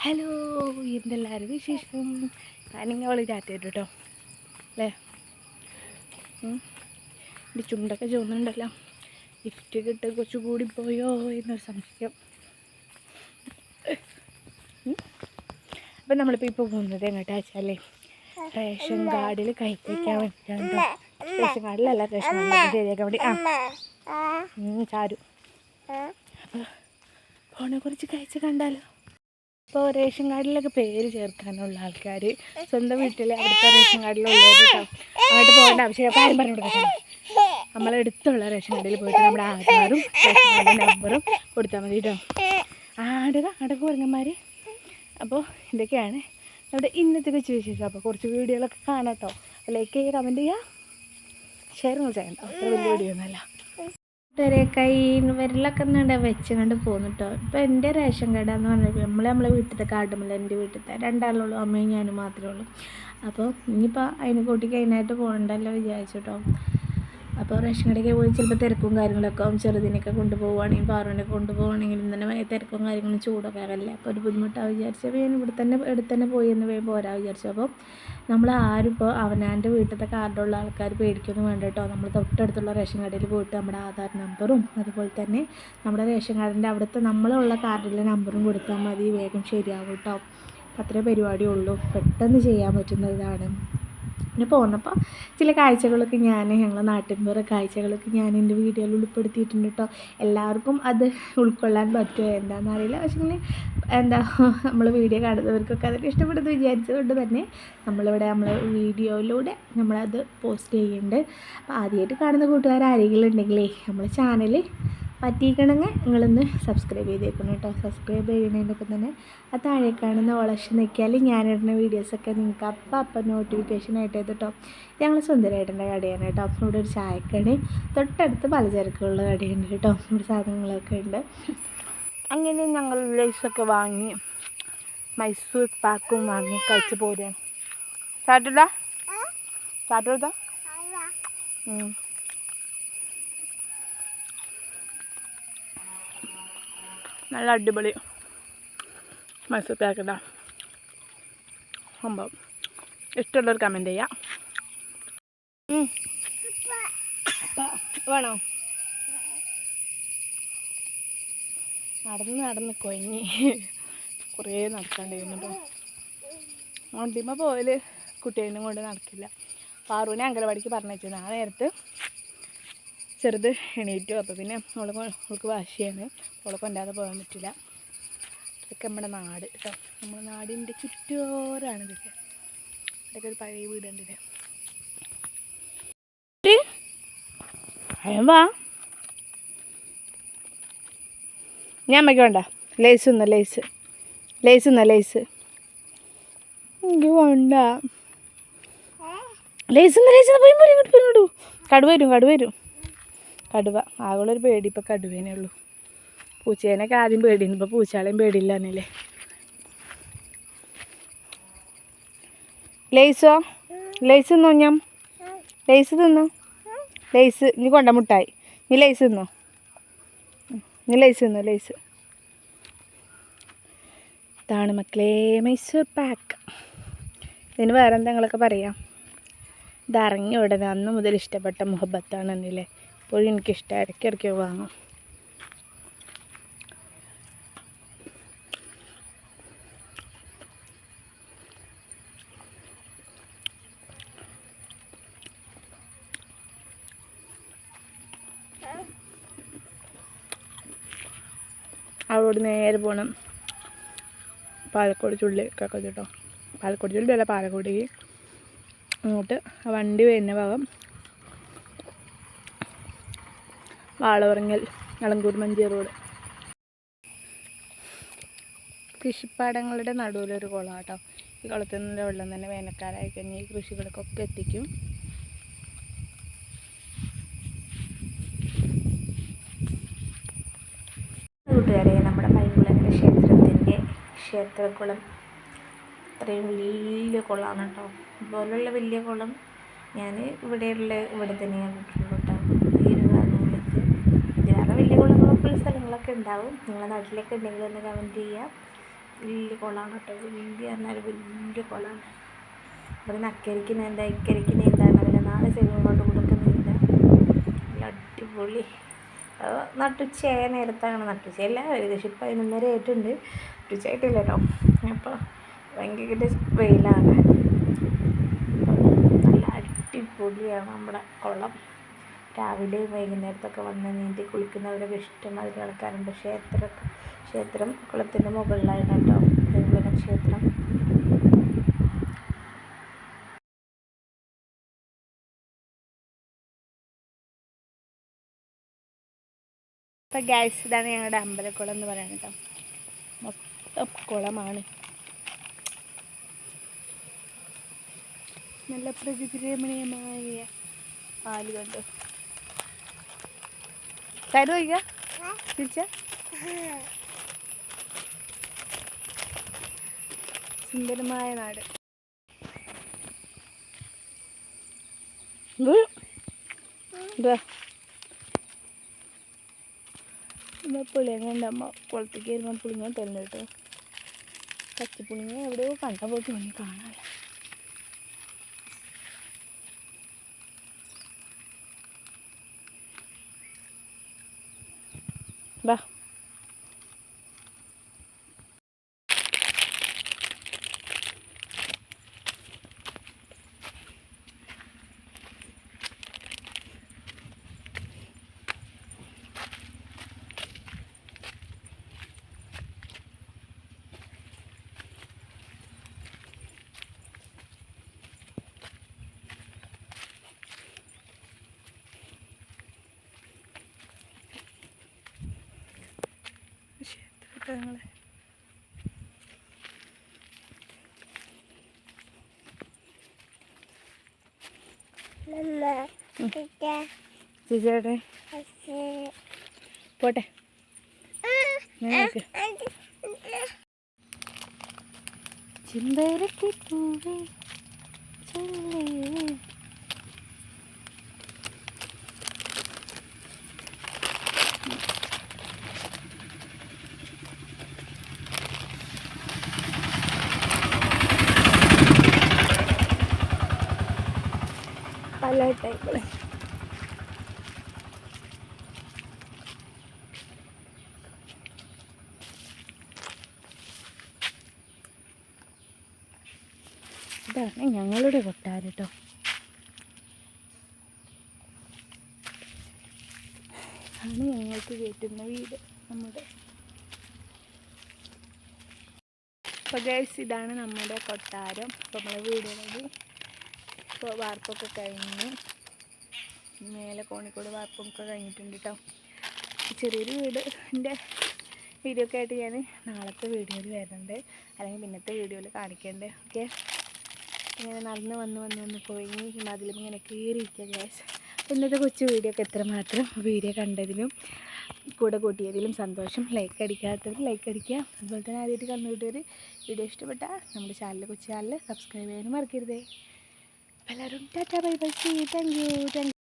Hello എന്തെല്ലാവരും വിശേഷം? ഞാനിങ്ങനെ അവൾ ടാറ്റ കേട്ടോ. അല്ലേ. എന്റെ ചുണ്ടൊക്കെ ചോന്നുണ്ടല്ലോ ഗിഫ്റ്റ് കിട്ട് കുറച്ച് കൂടി പോയോ എന്നൊരു സംശയം. അപ്പം നമ്മളിപ്പോൾ ഇപ്പോൾ പോകുന്നത് എങ്ങോട്ടാ വെച്ചാലേ? റേഷൻ കാർഡിൽ കൈപ്പിക്കാൻ വേണ്ടിയിട്ടാണ് റേഷൻ കാർഡിലല്ല റേഷൻ കാർഡിൽ ശരിയാക്കാൻ വേണ്ടി. ആ. ചാരു. അപ്പോൾ ഫോണെ കുറിച്ച് കഴിച്ച് കണ്ടാലോ? ഇപ്പോൾ റേഷൻ കാർഡിലൊക്കെ പേര് ചേർക്കാനുള്ള ആൾക്കാർ സ്വന്തം വീട്ടിൽ അവിടുത്തെ റേഷൻ കാർഡിലുള്ളവർ കേട്ടോ അങ്ങോട്ട് പോകേണ്ട ആവശ്യമില്ല. അപ്പോൾ ആരും പറഞ്ഞു കൊടുക്കാം നമ്മളെടുത്തുള്ള റേഷൻ കാർഡിൽ പോയിട്ട് നമ്മുടെ ആധാറും റേഷൻ കാർഡിന്റെ നമ്പറും കൊടുത്താൽ മതി കേട്ടോ ആടുക അടക്ക് കുരങ്ങന്മാർ അപ്പോൾ ഇതൊക്കെയാണ് നമ്മുടെ ഇന്നത്തെ കൊച്ചു വിശേഷം. അപ്പോൾ കുറച്ച് വീഡിയോകളൊക്കെ കാണാം കേട്ടോ ലൈക്ക് ചെയ്യുക കമന്റ് ചെയ്യുക ഷെയർ ഒന്നും ചെയ്യണ്ട. അത്ര വലിയ വീഡിയോ ഒന്നുമല്ല. കൂട്ടുകാരെ കൈ വിരലൊക്കെ നട വെച്ചുകൊണ്ട് പോകുന്നു കേട്ടോ ഇപ്പോൾ എന്റെ റേഷൻ കട എന്ന് പറഞ്ഞാൽ നമ്മൾ നമ്മളെ വീട്ടിലത്തെ കാട്ടുമല്ല എന്റെ വീട്ടിലത്തെ രണ്ടാളുള്ളൂ അമ്മയും ഞാനും മാത്രമേ ഉള്ളൂ. അപ്പോൾ ഇനിയിപ്പോൾ അതിനെ കൂട്ടിക്ക് അതിനായിട്ട് പോകണ്ടല്ലോ വിചാരിച്ചു കേട്ടോ അപ്പോൾ റേഷൻ കടയ്ക്ക് പോയി ചിലപ്പോൾ തിരക്കും കാര്യങ്ങളൊക്കെ ആവും. ചെറുതിനൊക്കെ കൊണ്ടുപോവുകയാണെങ്കിൽ പാറുവിനെ കൊണ്ടുപോവുകയാണെങ്കിലും തന്നെ തിരക്കും കാര്യങ്ങളും ചൂടൊക്കെ ആകല്ലേ. അപ്പോൾ ഒരു ബുദ്ധിമുട്ടാണ് വിചാരിച്ചപ്പോൾ ഞാൻ ഇവിടെ തന്നെ എടുത്ത് തന്നെ പോയി എന്ന് പോരാ വിചാരിച്ചു. അപ്പോൾ നമ്മൾ ആരും ഇപ്പോൾ അവനാന്റെ വീട്ടിലത്തെ കാർഡുള്ള ആൾക്കാർ പേടിക്കൊന്നും വേണ്ട കേട്ടോ. നമ്മൾ തൊട്ടടുത്തുള്ള റേഷൻ കടയിൽ പോയിട്ട് നമ്മുടെ ആധാർ നമ്പറും അതുപോലെ തന്നെ നമ്മുടെ റേഷൻ കാർഡിന്റെ അവിടുത്തെ നമ്മളുള്ള കാർഡിലെ നമ്പറും കൊടുത്താൽ മതി. വേഗം ശരിയാവും കേട്ടോ. അത്രേ പരിപാടിയുള്ളൂ. പെട്ടെന്ന് ചെയ്യാൻ പറ്റുന്ന ഇതാണ്. പിന്നെ പോന്നപ്പോൾ ചില കാഴ്ചകളൊക്കെ ഞാൻ ഞങ്ങളെ നാട്ടിൻപുറ കാഴ്ചകളൊക്കെ ഞാൻ എന്റെ വീഡിയോയിൽ ഉൾപ്പെടുത്തിയിട്ടുണ്ട് കേട്ടോ എല്ലാവർക്കും അത് ഉൾക്കൊള്ളാൻ പറ്റുമോ? എന്താണെന്ന് അറിയില്ല. പക്ഷേ എന്താ നമ്മൾ വീഡിയോ കാണുന്നവർക്കൊക്കെ അതൊക്കെ ഇഷ്ടപ്പെടുന്നു വിചാരിച്ചതുകൊണ്ട് തന്നെ നമ്മളിവിടെ നമ്മൾ വീഡിയോയിലൂടെ നമ്മളത് പോസ്റ്റ് ചെയ്യുന്നുണ്ട്. അപ്പോൾ ആദ്യമായിട്ട് കാണുന്ന കൂട്ടുകാർ ആരെങ്കിലും ഉണ്ടെങ്കിലേ നമ്മൾ ചാനൽ പറ്റിക്കണമെങ്കിൽ നിങ്ങളൊന്ന് സബ്സ്ക്രൈബ് ചെയ്തേക്കണം കേട്ടോ. സബ്സ്ക്രൈബ് ചെയ്യുന്നതിനൊപ്പം തന്നെ ആ താഴെ കാണുന്ന ഓളക്ഷൻ നിൽക്കിയാൽ ഞാനിടുന്ന വീഡിയോസൊക്കെ നിങ്ങൾക്ക് അപ്പം അപ്പം നോട്ടിഫിക്കേഷൻ ആയിട്ട് കേട്ടോ. ഞങ്ങൾ സുന്ദരമായിട്ടുണ്ട് കടയാണ് കേട്ടോ. അപ്പം ഇവിടെ ഒരു ചായക്കടി തൊട്ടടുത്ത് പലചരക്കുള്ള കടയുണ്ട് കേട്ടോ. ഇവിടെ സാധനങ്ങളൊക്കെ ഉണ്ട്. അങ്ങനെ ഞങ്ങൾ ലൈസൊക്കെ വാങ്ങി മൈസൂർ പാക്കും വാങ്ങി കഴിച്ച് പോരുകയാണ് ചാട്ടുടാ ചാട്ടുടാ നല്ല അടിപൊളി മൈസൂർ പാക്കറ്റാ. സംഭവം. ഇഷ്ടമുള്ളവർ കമന്റ് ചെയ്യാം. വേണോ? നടന്ന് നടന്ന് കൊഞ്ഞി കുറേ നടക്കാണ്ടിരുന്നുട്ടോ. വണ്ടിമ്മ പോയാൽ കുട്ടീനെ കൊണ്ട് നടക്കില്ല. പാറുവിനെ അങ്കലവാടിക്ക് വെച്ചത് ആ നേരത്ത് ചെറുത് എണീറ്റു അപ്പോൾ പിന്നെ അവളെ കൊ- അവൾക്ക് വാശിയാണ്. അവളെ കൊണ്ടാതെ പോകാൻ പറ്റില്ല. ഇതൊക്കെ നമ്മുടെ നാട് കേട്ടോ. നമ്മുടെ നാടിന്റെ ചുറ്റോരാണ് ഇതൊക്കെ. ഇതൊക്കെ ഒരു പഴയ വീടുണ്ട് ഇത്. വാ. ഞാൻ അമ്മയ്ക്ക് വേണ്ട. ലേസ് ഒന്ന് ലേസ്. ലേസ് ഒന്ന് ലേസ്. എനിക്ക് വേണ്ട. ലേസ് ഒന്ന് ലേസ് പോയി പോരും ഇങ്ങോട്ട് കടുവരും കടുവ വരും. കടുവ. ആകുള്ളൊരു പേടി ഇപ്പം കടുവേനേ ഉള്ളൂ. പൂച്ചേനൊക്കെ ആദ്യം പേടിയുണ്ട് ഇപ്പോൾ പേടിയില്ല എന്നല്ലേ ലേസോ? ലേസ് തിന്നോ ഞാൻ? ലേസ് തിന്നോ? ലേസ് ഇനി കൊണ്ട മുട്ടായി. നീ ലേസ് തിന്നോ? നീ ലേസ് തിന്നോ ലേസ്? ഇതാണ് മക്കളെ മൈസൂർ പാക്ക്. ഇതിന് വേറെ എന്തെങ്കിലുമൊക്കെ പറയാം? ഇതറങ്ങി ഉടനെ അന്ന് മുതൽ ഇഷ്ടപ്പെട്ട മുഹബത്താണ് എന്നില്ലേ ഇപ്പോഴും എനിക്കിഷ്ടം ഇടയ്ക്കിടയ്ക്ക് വാങ്ങും. അവിടെ നേരെ പോകണം പാലക്കോട് ചുള്ളിക്കൊക്കെ കേട്ടോ പാലക്കോട് ചുള്ളി അല്ല പാലക്കോട് അങ്ങോട്ട്. വണ്ടി വരുന്ന ഭാഗം വാളവറങ്ങൽ നളങ്കൂർ മഞ്ചി റോഡ്. കൃഷിപ്പാടങ്ങളുടെ നടുവിലൊരു കുളം കേട്ടോ ഈ കുളത്തിൽ നിന്നുള്ള വെള്ളം തന്നെ വേനൽക്കാലമായി കഴിഞ്ഞാൽ ഈ കൃഷികൾക്കൊക്കെ എത്തിക്കും. നമ്മുടെ പൈങ്കുളങ്ങര ക്ഷേത്രത്തിന്റെ ക്ഷേത്രക്കുളം അത്രയും വലിയ കുളമാണ് കേട്ടോ. ഇതുപോലുള്ള വലിയ കുളം ഞാൻ ഇവിടെയുള്ള ഇവിടെ തന്നെയാണ് കേട്ടോ. ഈ ഒരു സ്ഥലങ്ങളൊക്കെ ഉണ്ടാവും. നിങ്ങളുടെ നാട്ടിലൊക്കെ ഉണ്ടെങ്കിൽ ഒന്ന് കമന്റ് ചെയ്യുക വലിയ കുളമാണ് കേട്ടോ. വലിയ പറഞ്ഞാൽ വലിയ കുളമാണ് ഇവിടെ അക്കരിക്ക് നീന്താ ഇക്കരിക്ക് നീന്താണ് പിന്നെ നാല് സൈഡിലോട്ട് കൊടുക്ക നീന്താ. നല്ല അടിപൊളി. നട്ടുച്ചയായ നേരത്താണ് നട്ടുച്ചയല്ല ഏകദേശം ഇപ്പം പതിനൊന്നര ആയിട്ടുണ്ട്. നട്ടുച്ചയായിട്ടില്ല കേട്ടോ. അപ്പോൾ ഭയങ്കര വെയിലാണ്. നല്ല അടിപൊളിയാണ് നമ്മുടെ കുളം. രാവിലെ വൈകുന്നേരത്തൊക്കെ വന്ന് നീന്തി കുളിക്കുന്നവരൊക്കെ ഇഷ്ടമാതിരി ആൾക്കാരുണ്ട് ക്ഷേത്ര ക്ഷേത്രം കുളത്തിന്റെ മുകളിലായിരുന്നു കേട്ടോ ദേവന ക്ഷേത്രം. അപ്പം ഗ്യാസ് ഇതാണ് ഞങ്ങളുടെ അമ്പലക്കുളം എന്ന് പറയുന്നത് കേട്ടോ. മൊത്തം കുളമാണ്. നല്ല പ്രകൃതി രമണീയമായ പാൽ കണ്ടു സൈഡ് പോയിക്ക തിരിച്ച സുന്ദരമായ നാട് പുളിയങ്ങ അമ്മ കുളത്തേക്ക് വരുമ്പോൾ പുളിങ്ങ തരുന്നു കേട്ടോ പച്ചപ്പുളിങ്ങ എവിടെയോ കണ്ട പോലെ തോന്നി বাহ വാ നിങ്ങൾ ചേച്ചിയുടെ പോട്ടെ. ചിന്തരത്തി പൂവേ ചെല്ലേ ടൈപ്പുകൾ ഇതാണ് ഞങ്ങളുടെ കൊട്ടാരം കേട്ടോ. ഇതാണ് ഞങ്ങൾക്ക് കയറ്റുന്ന വീട് നമ്മുടെ. അപ്പോൾ ഗൈസ് ഇതാണ് നമ്മുടെ കൊട്ടാരം. അപ്പോൾ നമ്മുടെ വീടുകളിൽ ഇപ്പോൾ വാർപ്പൊക്കെ കഴിഞ്ഞ് മേലെ കോണിക്കോട് വാർപ്പൊക്കെ കഴിഞ്ഞിട്ടുണ്ട് കേട്ടോ ചെറിയൊരു വീട് എന്റെ വീഡിയോ ഒക്കെ ആയിട്ട് ഞാൻ നാളത്തെ വീഡിയോയിൽ വരുന്നുണ്ട്. അല്ലെങ്കിൽ പിന്നത്തെ വീഡിയോയിൽ കാണിക്കുന്നുണ്ട് ഓക്കെ ഇങ്ങനെ നടന്ന് വന്ന് വന്ന് വന്ന് പോയി. ഹിമാചലും ഇങ്ങനെ കയറിയിരിക്കുക ഗ്യാസ് ഇന്നത്തെ കൊച്ചു വീഡിയോ ഒക്കെ എത്രമാത്രം വീഡിയോ കണ്ടതിലും കൂടെ കൂട്ടിയതിലും സന്തോഷം. ലൈക്ക് അടിക്കാത്തവർ ലൈക്ക് അടിക്കുക. അതുപോലെ തന്നെ ആദ്യമായിട്ട് കണ്ടുകിട്ടിയവർ വീഡിയോ ഇഷ്ടപ്പെട്ടാൽ നമ്മുടെ ചാനൽ കൊച്ചു ചാനൽ സബ്സ്ക്രൈബ് ചെയ്യാനും മറക്കരുതേ. എല്ലാവരും tata bye bye see thank you thank